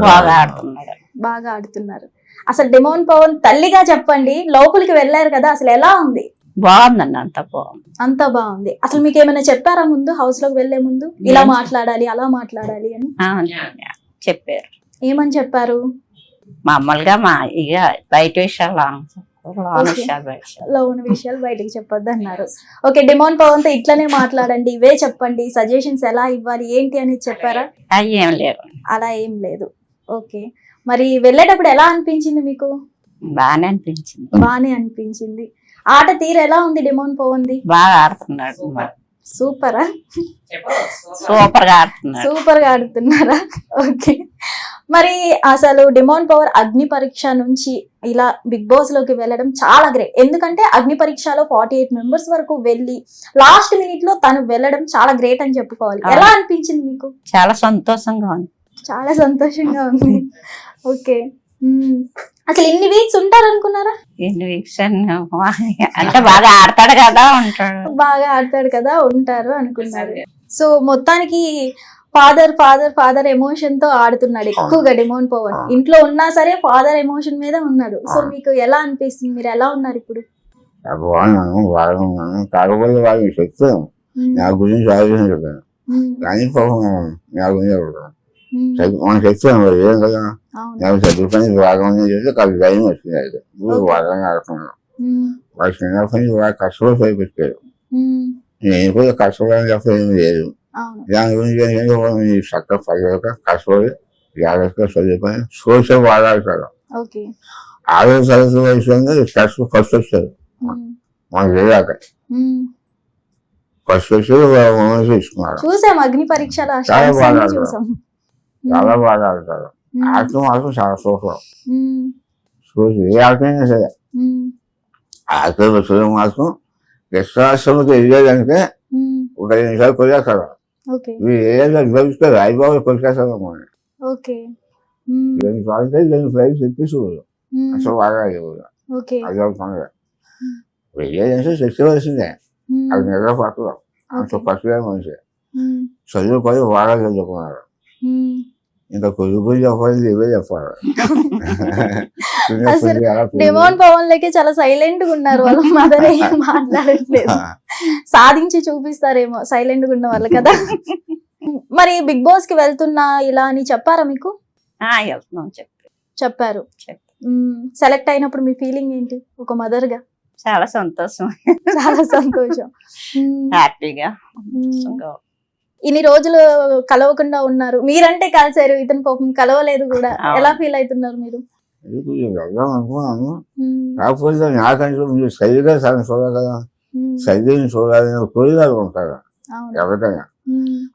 బాగా ఆడుతున్నాడు బాగా ఆడుతున్నారు. అసలు డిమోన్ పవన్ తల్లిగా చెప్పండి లోపలికి వెళ్ళారు కదా అసలు ఎలా ఉంది? బాగుందండి అంత బాగుంది. అంత బాగుంది. అసలు మీకు ఏమైనా చెప్పారా ముందు హౌస్లోకి వెళ్ళే ముందు? ఇలా మాట్లాడాలి అలా మాట్లాడాలి అని? ఆ, చెప్పారు. ఏమని చెప్పారు? మామూలుగా మా ఇక బయట విషయాలు లో ఉన్న విషయాలు బయటకు చెప్పొద్దు అన్నారు. ఓకే డిమోన్ పవన్తో ఇట్లనే మాట్లాడండి ఇవే చెప్పండి సజెషన్స్ ఎలా ఇవ్వాలి ఏంటి అనేది చెప్పారా? ఏం లేవు అలా ఏం లేదు. ఓకే. మరి వెళ్ళేటప్పుడు ఎలా అనిపించింది మీకు? బాగానే అనిపించింది. బానే అనిపించింది. ఆట తీరు ఎలా ఉంది డిమోన్ పవన్ది బాగా ఆడుతున్నాడు సూపరా. సూపర్? గా ఆడుతున్నాడు. సూపర్గా ఆడుతున్నారా? ఓకే. మరి అసలు డిమాండ్ పవర్ అగ్ని పరీక్ష నుంచి ఇలా బిగ్ బాస్లోకి వెళ్ళడం చాలా గ్రేట్ ఎందుకంటే అగ్ని పరీక్షలో ఫార్టీ ఎయిట్ మెంబర్స్ వరకు వెళ్ళి లాస్ట్ మినిట్లో తను వెళ్ళడం చాలా గ్రేట్ అని చెప్పుకోవాలి. ఎలా అనిపించింది మీకు? చాలా సంతోషంగా ఉంది. చాలా సంతోషంగా ఉంది. ఓకే. అసలు ఇన్ని వీక్స్ ఉంటారు అనుకున్నారా ఎన్ని వీక్స్ అంటే బాగా ఆడతాడు కదా ఉంటాడు. బాగా ఆడతాడు కదా ఉంటారు అనుకున్నారు. సో మొత్తానికి ఫాదర్ ఫాదర్ ఫాదర్ ఎమోషన్తో ఆడుతున్నాడు. ఎక్కువగా డిమోన్ పవన్ ఇంట్లో ఉన్నా సరే ఫాదర్ ఎమోషన్ మీద ఉన్నాడు. సో మీకు ఎలా అనిపిస్తుంది? మీరు ఎలా ఉన్నారు ఇప్పుడు? బాగున్నాను. బాగా ఉన్నాను. కాకపోతే వాళ్ళకి చెప్తాను. నా గురించి మ్మ్. కానీ పాపం నా గురించి మనం చెప్తాను మరి ఏం కదా? నాకు చదువుకొని బాగా ఉంది చెప్తే కాదు ధైర్యం వచ్చింది అయితే. బాగా ఆడుతున్నాను. వాళ్ళు చిన్నప్పటి నుంచి బాగా కష్టపడి పైపెట్టారు మ్మ్. నేను కూడా కష్టపడని చెప్పడం ఏమీ లేదు. చక్కగా పడక కష్టపడి జాగ్రత్తగా చదువుకొని సోషల్ వాడాడతారు ఆరో తరగతి వయసులో ఫస్ట్ ఫస్ట్ వచ్చారు తెలియక మ్మ్. ఫస్ట్ వచ్చి మమ్మల్ని తీసుకున్నారు చూసాం అగ్ని చాలా. చూసాం చాలా బాగా ఆడతారు. ఆటలు మాత్రం చాలా సూపర్. చూసి ఏ ఆటైనా సరే. ఆటలు మాత్రం కృష్ణాశ్రమకి వెళ్ళేదంటే. ఒక ఐదు నిమిషాలు ఇవి ఏదైనా అభివృద్ధిస్తే రాయిబాబు మ్మ్. అసలు బాగా అది వెళ్ళేదంటే తెచ్చవలసిందే మ్మ్. అది నిద్ర పట్టదు. అంత. పట్టుగా మనిషి. చదువుకొని బాగా చదువుకున్నారు. ఇంకా కొడుకు చెప్పాలి ఇవే చెప్పాలి డిమోన్ పవన్ లకి చాలా సైలెంట్గా ఉన్నారు వాళ్ళ మదర్ ఏం మాట్లాడట్లేదు. సాధించి చూపిస్తారేమో సైలెంట్గా ఉన్న వాళ్ళు కదా. మరి బిగ్ బాస్కి వెళ్తున్నా ఇలా అని చెప్పారా మీకు? వెళ్తున్నాం చెప్పి. చెప్పారు. చెప్పు. సెలెక్ట్ అయినప్పుడు మీ ఫీలింగ్ ఏంటి ఒక మదర్గా చాలా సంతోషం. చాలా సంతోషం. హ్యాపీగా. ఇన్ని రోజులు కలవకుండా ఉన్నారు. మీరంటే కలిసారు ఇతను పాపం కలవలేదు కూడా. ఎలా ఫీల్ అవుతున్నారు మీరు? వెళ్దాం అనుకున్నాను. కాకపోతే నాకంటే మీరు సరిగా సగం చూడాలి కదా. సరిగ్గా చూడాలని కోరికలు ఉంటారు. ఎవరికైనా.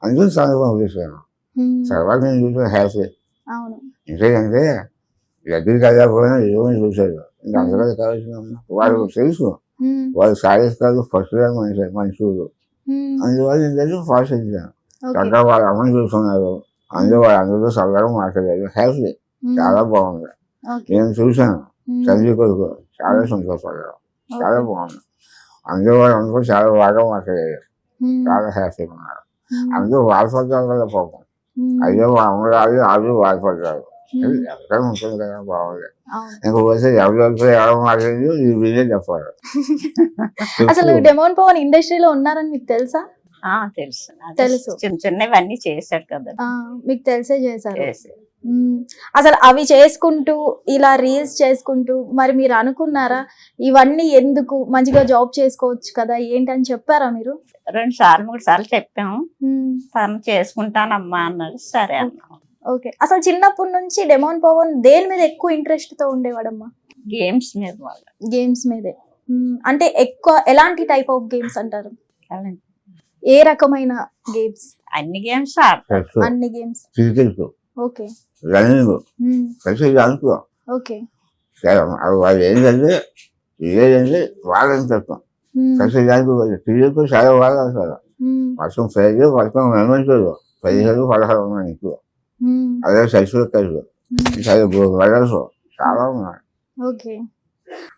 అందుకని సందర్భం చూశాను. తర్వాత నేను చూసిన హ్యాపీ. ఎందుకంటే దగ్గరికి వెళ్ళకపోయినా ఏమని చూశారు? ఇంకా అందరికీ కావాల్సిన వాళ్ళు తెలుసు. వాళ్ళు సాధిస్తారు ఫస్ట్ మనిషి మనుషులు. మ్మ్. అందువల్ల ఏంటంటే ఫాస్ట్ ఓకే. చక్కగా వాళ్ళు అమ్మని చూస్తున్నారు అందులో వాళ్ళు అందరూ చల్లగా మాట్లాడారు హ్యాపీ. చాలా బాగుంది. నేను చూశాను. సంజయ్ కొడుకు చాలా సంతోషపడ్డారు చాలా. బాగుంది అందులో వాళ్ళు అందరూ చాలా బాగా మాట్లాడారు. చాలా హ్యాపీగా ఉన్నారు. అందరూ బాధపడ్డారు కదా పాపం. అయ్యో మా అమ్మగారు వాళ్ళు బాధపడ్డారు. ఎక్కడ ఉంటుంది కదా బాగుంది అవును. ఇంకొకటి ఎవరితో ఎవరు మాట్లాడిందో వీళ్ళే చెప్పాలి అసలు డెమోన్ పవన్ ఇండస్ట్రీలో ఉన్నారని మీకు తెలుసా తెలుసు. తెలుసు. చిన్న చిన్నవన్నీ చేశాడు కదా. మీకు తెలిసే చేశారు. అసలు అవి చేసుకుంటూ ఇలా రీల్స్ చేసుకుంటూ మరి మీరు అనుకున్నారా ఇవన్నీ ఎందుకు మంచిగా జాబ్ చేసుకోవచ్చు కదా ఏంటని చెప్పారా మీరు? రెండు సార్లు మూడు సార్లు చెప్పాము. తను చేసుకుంటానమ్మా అన్నాడు. సరే అన్నాం ఓకే. అసలు చిన్నప్పటి నుంచి డెమోన్ పవన్ దేని మీద ఎక్కువ ఇంట్రెస్ట్తో ఉండేవాడమ్మా? గేమ్స్ మీద గేమ్స్ మీదే. అంటే ఎక్కువ ఎలాంటి టైప్ ఆఫ్ గేమ్స్ అంటారు? ఏ రకమైన గేమ్స్ అన్ని గేమ్స్ అన్ని గేమ్స్ క్రికెట్ ఓకే. రన్నింగ్. కలిసి అనుకో ఓకే. వాళ్ళు ఏంటంటే ఇదేంటంటే వాళ్ళని తక్కువ మ్మ్. కలిసి దానికి చాలా బాగా ఆడతారు. మ్మ్. వర్షం పైకి వర్షం మెమంటారు పదిహేను పదహారు ఉన్నాయి ఎక్కువ. మ్మ్. అదే కలిసి మ్మ్. చాలా చాలా ఉన్నాయి. ఓకే.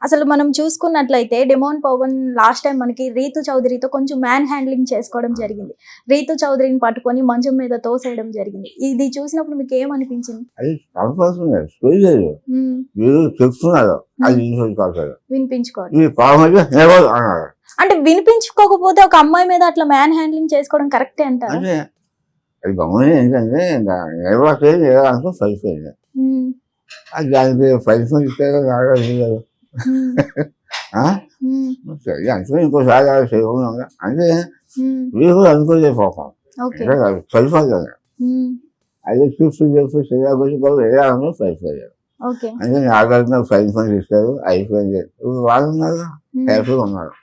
అసలు మనం చూసుకున్నట్లయితే డెమోన్ పవన్ లాస్ట్ టైం మనకి రీతు చౌదరితో కొంచెం మ్యాన్ హ్యాండ్లింగ్ చేసుకోవడం జరిగింది. రీతు చౌదరిని పట్టుకొని మంచం మీద తోసేయడం జరిగింది. ఇది చూసినప్పుడు మీకు ఏమనిపించింది? అది చెప్తున్నారు అది అన్నారు? అంటే వినిపించుకోకపోతే ఒక అమ్మాయి మీద అట్లా మ్యాన్ హ్యాండ్లింగ్ చేసుకోవడం కరెక్టే అంటారా? అంటే అది గమనం ఏంటంటే అది దానికి ఫలితం ఇస్తే అంటే ఇంకోసారి చేయకుండా? అంటే కూడా అనుకోలేదు పాపం సరిపోతుంది ఉమ్, అదే చూస్తూ ఎలా ఉందో సరిపోయారు ఓకే అంటే నాగార్జున అయిపోయింది ఇప్పుడు వాళ్ళు ఉన్నారు. హ్యాపీగా ఉన్నారు.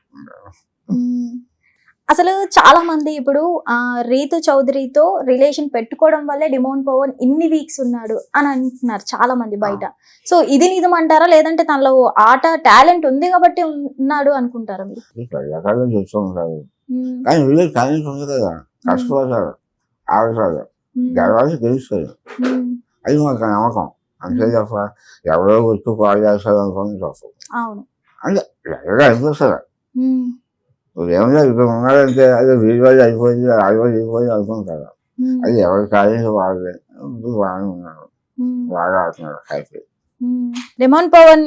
అసలు చాలా మంది ఇప్పుడు ఆ రీతు చౌదరితో రిలేషన్ పెట్టుకోవడం వల్లే డిమోన్ పవన్ ఇన్ని వీక్స్ ఉన్నాడు అని అంటున్నారు చాలా మంది బయట. సో ఇది నిజం అంటారా లేదంటే తనలో ఆట టాలెంట్ ఉంది కాబట్టి ఉన్నాడు అనుకుంటారా మీరు? రకాలు చెప్తూ ఉంటారు. మ్మ్. కానీ వీళ్ళు టాలెంట్ ఉంది కదా. కష్టపడతారు. ఆడతారు మ్మ్. గెలవాలి తెలుస్తుంది. మ్మ్. అది మాకు నమ్మకం. అంతే తప్ప ఎవరో వచ్చి పాడు చేస్తారు అనుకోని తప్పు అంటే అనిపిస్తుంది ఏమన్నా ఇక్కడ ఉన్నారంటే అదే అయిపోయింది వాళ్ళు అయిపోయింది అనుకుంటారు. అది ఎవరి టాలెంట్ వాళ్ళే ఇప్పుడు బాగానే ఉన్నారు. బాగా ఆడుతున్నారు హ్యాపీ. డెమోన్ పవన్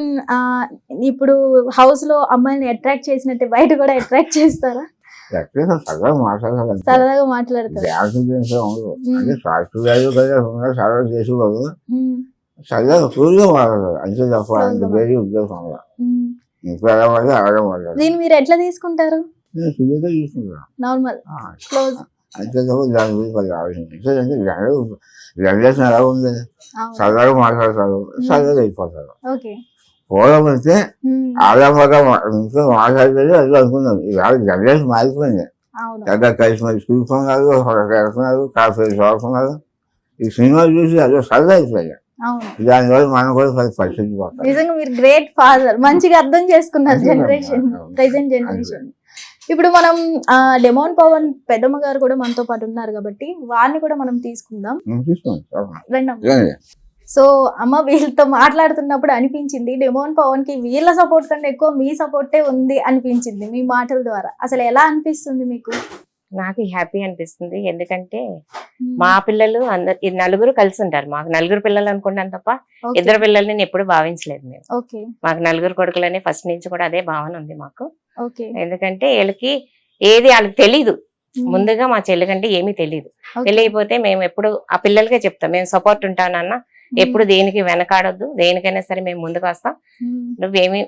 ఇప్పుడు హౌస్లో అమ్మాయిని అట్రాక్ట్ చేసినట్టే బయట కూడా అట్రాక్ట్ చేస్తారా? ఎక్కడ సరదా మాట్లాడాలి సరదాగా మాట్లాడతారు కదా సరదా అంతే తప్ప అంత సరదాగా. వేరే. ఇంకా మాట్లాడదు దీన్ని మీరు ఎట్లా తీసుకుంటారు? నేను సూర్యుగా చూసుకుంటాను నార్మల్ ఆ, క్లోజ్ అంతే తప్ప దాని గురించి పది జనరేషన్ ఎలా ఉంది సరదాగా మాట్లాడతారు సరదాగా అయిపోతారు పూర్వం అయితే ఇంట్లో అది అనుకున్నాం ఇవాళ జనరేషన్ మారిపోయింది పెద్ద కలిసి చూసుకున్నారు వెళ్తున్నారు కాఫీ చదువుకున్నారు ఈ సినిమా చూసి అదే సరదా అయిపోయాయి దానివల్ల మనం కూడా పరిస్థితి నిజంగా మీరు గ్రేట్ ఫాదర్ మంచిగా అర్థం చేసుకున్నారు. జనరేషన్. ప్రెసెంట్ జనరేషన్ ఇప్పుడు మనం ఆ, డెమోన్ పవన్ పెద్దమ్మ గారు కూడా మనతో పాటు ఉన్నారు కాబట్టి వారిని కూడా మనం తీసుకుందాం. సో అమ్మ వీళ్ళతో మాట్లాడుతున్నప్పుడు అనిపించింది డెమోన్ పవన్కి వీళ్ళ సపోర్ట్ కంటే ఎక్కువ మీ సపోర్టే ఉంది అనిపించింది మీ మాటల ద్వారా. అసలు ఎలా అనిపిస్తుంది మీకు? నాకు హ్యాపీ అనిపిస్తుంది. ఎందుకంటే మా పిల్లలు అందరు నలుగురు కలిసి ఉంటారు మాకు నలుగురు పిల్లలు అనుకుంటాను తప్ప. ఇద్దరు పిల్లల్ని నేను ఎప్పుడు భావించలేదు మేము మాకు నలుగురు కొడుకులని ఫస్ట్ నుంచి కూడా అదే భావన ఉంది మాకు. ఎందుకంటే వీళ్ళకి ఏది వాళ్ళకి తెలీదు. ముందుగా మా చెల్లి కంటే ఏమీ తెలియదు. తెలియకపోతే మేము ఎప్పుడు ఆ పిల్లలకే చెప్తాం. మేము సపోర్ట్ ఉంటానన్న ఎప్పుడు దేనికి వెనకాడొద్దు. దేనికైనా సరే మేము ముందుకు వస్తాం. నువ్వేమి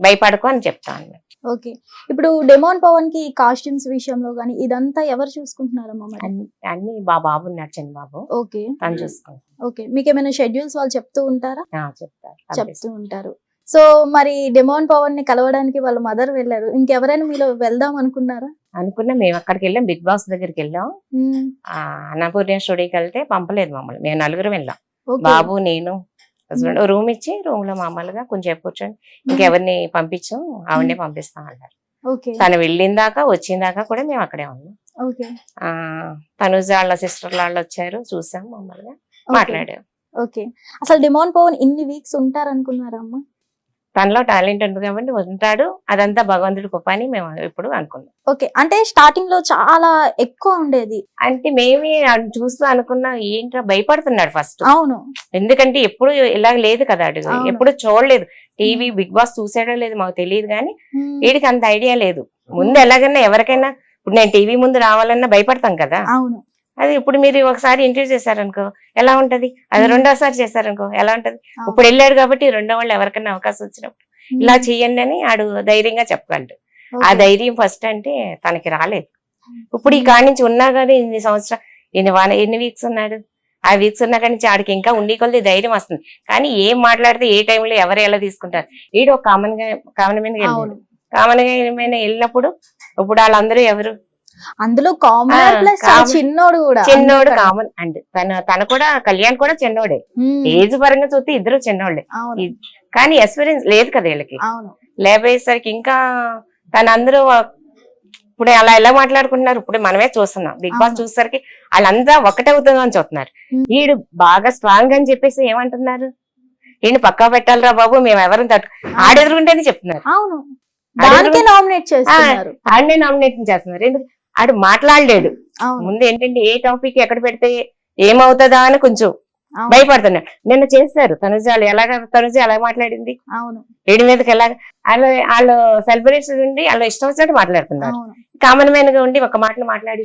భయపడకు అని చెప్తాను ఓకే. ఇప్పుడు డెమోన్ పవన్కి కాస్ట్యూమ్స్ విషయంలో గానీ ఇదంతా ఎవరు చూసుకుంటున్నారమ్మా మరి? అన్ని బాబు ఉన్నాడు చిన్న బాబు ఓకే. తను చూసుకుంటాను ఓకే. మీకు ఏమైనా షెడ్యూల్స్ వాళ్ళు చెప్తూ ఉంటారా? చెప్తారు. చెప్తూ ఉంటారు. సో మరి డెమోన్ పవన్ని కలవడానికి వాళ్ళ మదర్ వెళ్ళారు. ఇంకెవరైనా మీలో వెళ్దాం అనుకున్నారా? అనుకున్నా. మేము అక్కడికి వెళ్ళాం. బిగ్ బాస్ దగ్గరికి వెళ్ళాం. ఆ అన్నపూర్ణ స్టూడియోకి వెళ్తే పంపలేదు మమ్మల్ని. మేము నలుగురు వెళ్ళాం. ఓకే. బాబు నేను హస్బెండ్ రూమ్ ఇచ్చి రూమ్లో మామూలుగా కొంచెం కూర్చొని ఇంకెవరిని పంపించాం ఆవిడనే పంపిస్తాం అన్నారు ఓకే. తను వెళ్ళిన దాకా వచ్చిన దాకా కూడా మేము అక్కడే ఉన్నాం. తనుజ వాళ్ళ సిస్టర్ వాళ్ళు వచ్చారు చూసాం మామూలుగా. మాట్లాడాం. ఓకే. అసలు డిమాండ్ పవన్ ఇన్ని వీక్స్ ఉంటారు అనుకున్నారా అమ్మా? తనలో టాలెంట్ ఉంది కాబట్టి ఉంటాడు. అదంతా భగవంతుడి గొప్ప అని మేము ఇప్పుడు అనుకున్నాం. ఓకే. అంటే స్టార్టింగ్లో చాలా ఎక్కువ ఉండేది. అంటే మేమే చూస్తూ అనుకున్నాం ఏంట్రా భయపడుతున్నాడు ఫస్ట్ అవును. ఎందుకంటే ఎప్పుడు ఇలా లేదు కదా అడుగు అవును. ఎప్పుడు చూడలేదు. టీవీ బిగ్ బాస్ చూసాడో లేదు మాకు తెలియదు కానీ. వీడికి అంత ఐడియా లేదు. ముందు ఎలాగైనా ఎవరికైనా ఇప్పుడు నేను టీవీ ముందు రావాలన్నా భయపడతాం కదా. అవును. అది ఇప్పుడు మీరు ఒకసారి ఇంటర్వ్యూ చేశారనుకో ఎలా ఉంటది? అది. రెండోసారి చేశారనుకో ఎలా ఉంటది. ఇప్పుడు వెళ్ళాడు కాబట్టి రెండో వాళ్ళు ఎవరికైనా అవకాశం వచ్చినప్పుడు. ఇలా చెయ్యండి అని ఆడు ధైర్యంగా చెప్పగలడు. ఆ ధైర్యం ఫస్ట్ అంటే తనకి రాలేదు. ఇప్పుడు ఈ కాడి నుంచి ఉన్నా కానీ ఇన్ని సంవత్సరం ఇన్ని వాన ఎన్ని వీక్స్ ఉన్నాడు? ఆ వీక్స్ ఉన్నా కానీ ఆడికి ఇంకా ఉండి కొద్ది ధైర్యం వస్తుంది. కానీ ఏం మాట్లాడితే ఏ టైంలో ఎవరు ఎలా తీసుకుంటారు? వీడు ఒక కామన్గా కామన్ మీద కామన్గా ఏమైనా వెళ్ళినప్పుడు ఇప్పుడు వాళ్ళందరూ ఎవరు? అందులో కామన్ ప్లస్. చిన్నోడు కూడా. చిన్నోడు. కామన్. అండ్ తన తన కూడా కళ్యాణ్ కూడా చిన్నోడే. ఏజ్ పరంగా చూస్తే ఇద్దరు ఈ- కానీ ఎక్స్పీరియన్స్ లేదు కదా వీళ్ళకి. లేకపోయేసరికి ఇంకా తన అందరూ ఇప్పుడు అలా ఎలా మాట్లాడుకుంటున్నారు? ఇప్పుడు మనమే చూస్తున్నాం. Bigg Boss. చూసేసరికి వాళ్ళంతా ఒకటే అవుతుందో అని చూస్తున్నారు. వీడు బాగా స్ట్రాంగ్ అని చెప్పేసి ఏమంటున్నారు? ఈయన పక్కా పెట్టాలిరా బాబు మేము ఎవరిని తట్టు ఆడెదురుకుంటేనే చెప్తున్నారు. అవును. నామినేట్ చేస్తున్నారు. ఆడనే నామినేషన్ చేస్తున్నారు. ఎందుకు? ఆడు మాట్లాడలేడు. ముందు ఏంటంటే ఏ టాపిక్ ఎక్కడ పెడితే ఏమవుతుందా అని కొంచెం. భయపడుతున్నాడు. నిన్న చేస్తారు తనుజ ఎలాగ తనుజ ఎలా మాట్లాడింది? అవును. ఏడి మీదకి ఎలా వాళ్ళు వాళ్ళు సెలబ్రేషన్ ఉండి వాళ్ళు ఇష్టం వచ్చినట్టు మాట్లాడుతున్నారు. కామన్ మ్యాన్గా ఉండి ఒక మాటలు మాట్లాడి